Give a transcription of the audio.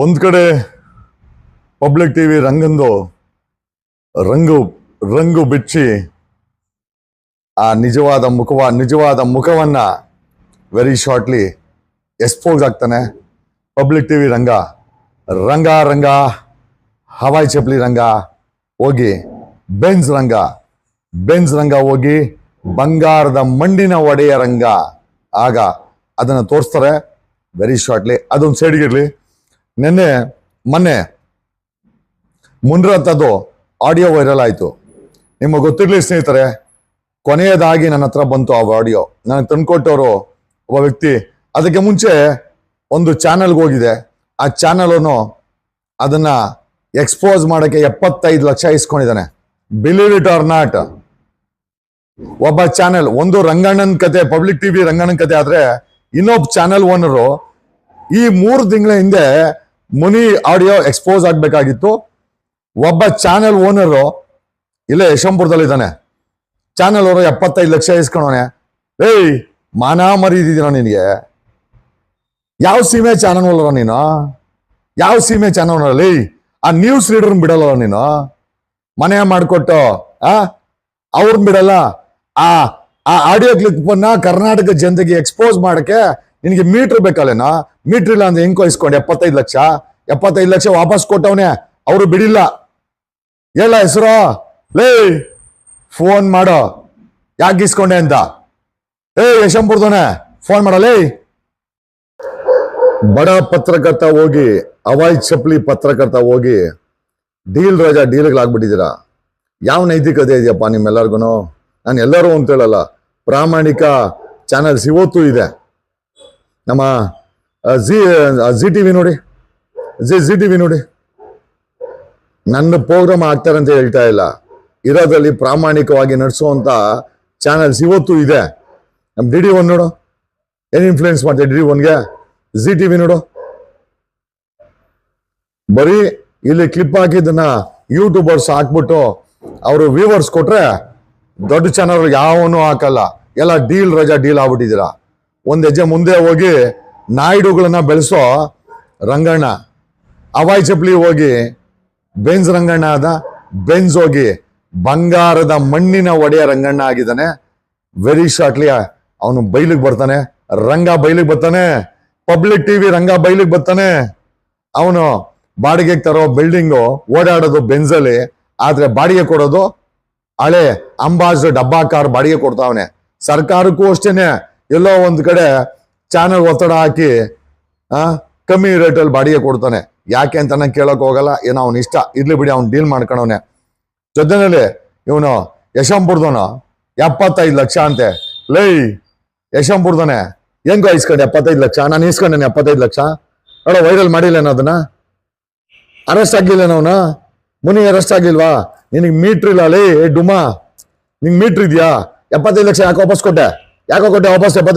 ಒಂದ್ ಕಡೆ public T V ರಂಗಂದು ರಂಗು ರಂಗು ಬಿಚ್ಚಿ ಆ ನಿಜವಾದ ಮುಖವ, ನಿಜವಾದ ಮುಖವನ್ನ ವೆರಿ ಶಾರ್ಟ್ಲಿ ಎಕ್ಸ್ಪೋಸ್ ಆಗ್ತಾನೆ public T V Ranga. Ranga Ranga, hawai chappal Ranga ಹೋಗಿ ಬೆನ್ಸ್ ರಂಗ. ಬೆನ್ಸ್ ರಂಗ ಹೋಗಿ ಬಂಗಾರದ ಮಂಡಿನ ಒಡೆಯ ರಂಗ ಆಗ ಅದನ್ನು ತೋರಿಸ್ತಾರೆ ವೆರಿ ಶಾರ್ಟ್ಲಿ ಅದೊಂದು ಸೈಡ್ಗಿರ್ಲಿ ನಿನ್ನೆ, ಮೊನ್ನೆ ಮುಂಡ್ರಂಥದ್ದು ಆಡಿಯೋ ವೈರಲ್ ಆಯಿತು. ನಿಮಗೆ ಗೊತ್ತಿರಲಿ ಸ್ನೇಹಿತರೆ, ಕೊನೆಯದಾಗಿ ನನ್ನ ಹತ್ರ ಬಂತು ಆ ಆಡಿಯೋ. ನನಗೆ ತಂದ್ಕೊಟ್ಟವರು ಒಬ್ಬ ವ್ಯಕ್ತಿ. ಅದಕ್ಕೆ ಮುಂಚೆ ಒಂದು ಚಾನಲ್ಗೆ ಹೋಗಿದೆ ಆ ಚಾನಲನ್ನು ಅದನ್ನ ಎಕ್ಸ್ಪೋಸ್ ಮಾಡೋಕ್ಕೆ ಎಪ್ಪತ್ತೈದು lakh ಇಸ್ಕೊಂಡಿದ್ದಾನೆ. Believe it or not. ಒಬ್ಬ ಚಾನೆಲ್, ಒಂದು ರಂಗಣ್ಣನ ಕತೆ, ಪಬ್ಲಿಕ್ ಟಿವಿ ರಂಗಣ್ಣನ ಕತೆ ಆದ್ರೆ ಇನ್ನೊಬ್ಬ ಚಾನೆಲ್ ಓನರು ಈ ಮೂರು ತಿಂಗಳ ಹಿಂದೆ ಮುನಿ ಆಡಿಯೋ ಎಕ್ಸ್ಪೋಸ್ ಆಗಬೇಕಾಗಿತ್ತು. ಒಬ್ಬ ಚಾನೆಲ್ ಓನರು ಇಲ್ಲೇ ಯಶವಂಪುರದಲ್ಲಿದ್ದಾನೆ ಚಾನೆಲ್ ಅವರು ಎಪ್ಪತ್ತೈದು ಲಕ್ಷ ಇಸ್ಕೊಳೋನೆ ಏಯ್, ಮಾನ ಮರಿದಿದ್ದೀನ ನಿನಗೆ? ಯಾವ ಸೀಮೆ ಚಾನಲ್ ಓನರ ನೀನು? ಯಾವ ಸೀಮೆ ಚಾನಲ್ ಅಲ್ಲಿ? ಆ ನ್ಯೂಸ್ ರೀಡರ್ ಬಿಡಲ್ಲ ನೀನು? ಮನೆ ಮಾಡಿಕೊಟ್ಟು, ಆ? ಅವ್ರನ್ನ ಬಿಡಲ್ಲ? ಆ ಆ ಆಡಿಯೋ ಅನ್ನ ಕರ್ನಾಟಕ ಜನತೆಗೆ ಎಕ್ಸ್ಪೋಸ್ ಮಾಡಕ್ಕೆ ನಿನಗೆ ಮೀಟ್ರ್ ಬೇಕಲ್ಲೇನಾ? ಮೀಟ್ರ್ ಇಲ್ಲ ಅಂದ್ರೆ ಹೆಂಗ್ ಇಸ್ಕೊಂಡು ಎಪ್ಪತ್ತೈದು ಲಕ್ಷ? ಎಪ್ಪತ್ತೈದು ಲಕ್ಷ ವಾಪಸ್ ಕೊಟ್ಟವನೇ. ಅವರು ಬಿಡಿಲ್ಲ. ಹೇಳ ಹೆಸರು? ಲೇ, ಫೋನ್ ಮಾಡೋ. ಯಾಕೆ ಇಸ್ಕೊಂಡೆ ಅಂತ? ಏ ಯಶಂಪುರದವನೆ ಫೋನ್ ಮಾಡಲೇ ಬಡ ಪತ್ರಕರ್ತ ಹೋಗಿ, ಅವಾಯ್ ಚಪ್ಲಿ ಪತ್ರಕರ್ತ ಹೋಗಿ, ಡೀಲ್ ರಾಜ ಡೀಲ್ಗಳಾಗ್ಬಿಟ್ಟಿದ್ದೀರಾ ಯಾವ ನೈತಿಕತೆ ಇದೆಯಪ್ಪ ನಿಮ್ಮೆಲ್ಲರಿಗೂ ನಾನು ಎಲ್ಲರೂ ಅಂತ ಹೇಳಲ್ಲ. ಪ್ರಾಮಾಣಿಕ ಚಾನಲ್ಸ್ ಇವತ್ತು ಇದೆ. ನಮ್ಮ ಜಿ ಜಿ ಟಿ ವಿ ನೋಡಿ. ಜಿ ಜಿ ಟಿ ವಿ ನೋಡಿ. ನನ್ನ ಪ್ರೋಗ್ರಾಮ್ ಆಗ್ತಾರೆ ಅಂತ ಹೇಳ್ತಾ ಇಲ್ಲ. ಇರೋದ್ರಲ್ಲಿ ಪ್ರಾಮಾಣಿಕವಾಗಿ ನಡೆಸುವಂಥ ಚಾನೆಲ್ಸ್ ಇವತ್ತು ಇದೆ. ನಮ್ಮ ಡಿ ಡಿ ಒನ್ ನೋಡು. ಏನು ಇನ್ಫ್ಲೂಯೆನ್ಸ್ ಮಾಡ್ತಾರೆ ಡಿ ಡಿ ಒನ್ಗೆ ಜಿ ಟಿ ವಿ ನೋಡು. ಬರೀ ಇಲ್ಲಿ ಕ್ಲಿಪ್ ಹಾಕಿದ್ದನ್ನ ಯೂಟ್ಯೂಬರ್ಸ್ ಹಾಕ್ಬಿಟ್ಟು ಅವರು ವ್ಯೂವರ್ಸ್ ಕೊಟ್ರೆ ದೊಡ್ಡ ಚಾನಲ್ ಯಾವನು ಹಾಕಲ್ಲ. ಎಲ್ಲ ಡೀಲ್ ರಜಾ ಡೀಲ್ ಆಗ್ಬಿಟ್ಟಿದ್ದೀರಾ. ಒಂದ್ ಹೆಜ್ಜೆ ಮುಂದೆ ಹೋಗಿ ನಾಯ್ಡುಗಳನ್ನ ಬೆಳೆಸೋ ರಂಗಣ್ಣ. ಅವಾಯ್ ಚಪ್ಲಿ ಹೋಗಿ ಬೆಂಜ್ ರಂಗಣ್ಣ ಆದ. ಬೆಂಜ್ ಹೋಗಿ ಬಂಗಾರದ ಮಣ್ಣಿನ ಒಡೆಯ ರಂಗಣ್ಣ ಆಗಿದ್ದಾನೆ. ವೆರಿ ಶಾರ್ಟ್ಲಿ ಅವನು ಬೈಲಿಗೆ ಬರ್ತಾನೆ. ರಂಗ ಬೈಲಿಗೆ ಬರ್ತಾನೆ. ಪಬ್ಲಿಕ್ ಟಿವಿ ರಂಗ ಬೈಲಿಗೆ ಬರ್ತಾನೆ. ಅವನು ಬಾಡಿಗೆಗೆ ತರೋ ಬಿಲ್ಡಿಂಗು ಓಡಾಡೋದು ಬೆಂಜಲ್ಲಿ ಆದ್ರೆ ಬಾಡಿಗೆ ಕೊಡೋದು ಹಳೆ ಅಂಬಾಜ್ ಡಬ್ಬಾ ಕಾರ್ ಬಾಡಿಗೆ ಕೊಡ್ತಾವನೆ. ಸರ್ಕಾರಕ್ಕೂ ಅಷ್ಟೇನೆ. ಎಲ್ಲೋ ಒಂದು ಕಡೆ ಚಾನಲ್ ಒತ್ತಡ ಹಾಕಿ ಕಮ್ಮಿ ರೇಟಲ್ಲಿ ಬಾಡಿಗೆ ಕೊಡ್ತಾನೆ. ಯಾಕೆ ಅಂತ ನಂಗೆ ಕೇಳೋಕೆ ಹೋಗಲ್ಲ, ಏನೋ ಅವ್ನ ಇಷ್ಟ. ಇರ್ಲಿ ಬಿಡಿ, ಅವ್ನು ಡೀಲ್ ಮಾಡ್ಕೊಳವನೆ ಜೊತೆನಲ್ಲಿ ಇವನು ಯಶಂಪುರ್ದವನು ಎಪ್ಪತ್ತೈದು ಲಕ್ಷ ಅಂತೆ. ಲೈ ಯಶಂಪುರ್ದವನೇ ಹೆಂಗೋ ಇಸ್ಕೊಂಡೆ ಎಪ್ಪತ್ತೈದು ಲಕ್ಷ. ನಾನು ಇಸ್ಕೊಂಡೇನೆ ಎಪ್ಪತ್ತೈದು ಲಕ್ಷ. ಅಡ ವೈರಲ್ ಮಾಡಿಲ್ಲೇನೋ ಅದನ್ನ? ಅರೆಸ್ಟ್ ಆಗಿಲ್ಲ ಅವನ? ಮುನಿ ಅರೆಸ್ಟ್ ಆಗಿಲ್ವಾ ನಿನಗೆ ಮೀಟ್ರ್ ಇಲ್ಲ, ಲೈ ಡುಮಾ. ನಿಂಗೆ ಮೀಟ್ರ್ ಇದೆಯಾ? ಎಪ್ಪತ್ತೈದು ಲಕ್ಷ ಯಾಕೆ ವಾಪಸ್ ಕೊಟ್ಟೆ? ಯಾಕೋ ಕೊಟ್ಟೆ ವಾಪಸ್ ಎಪ್ಪತ್ತೈದು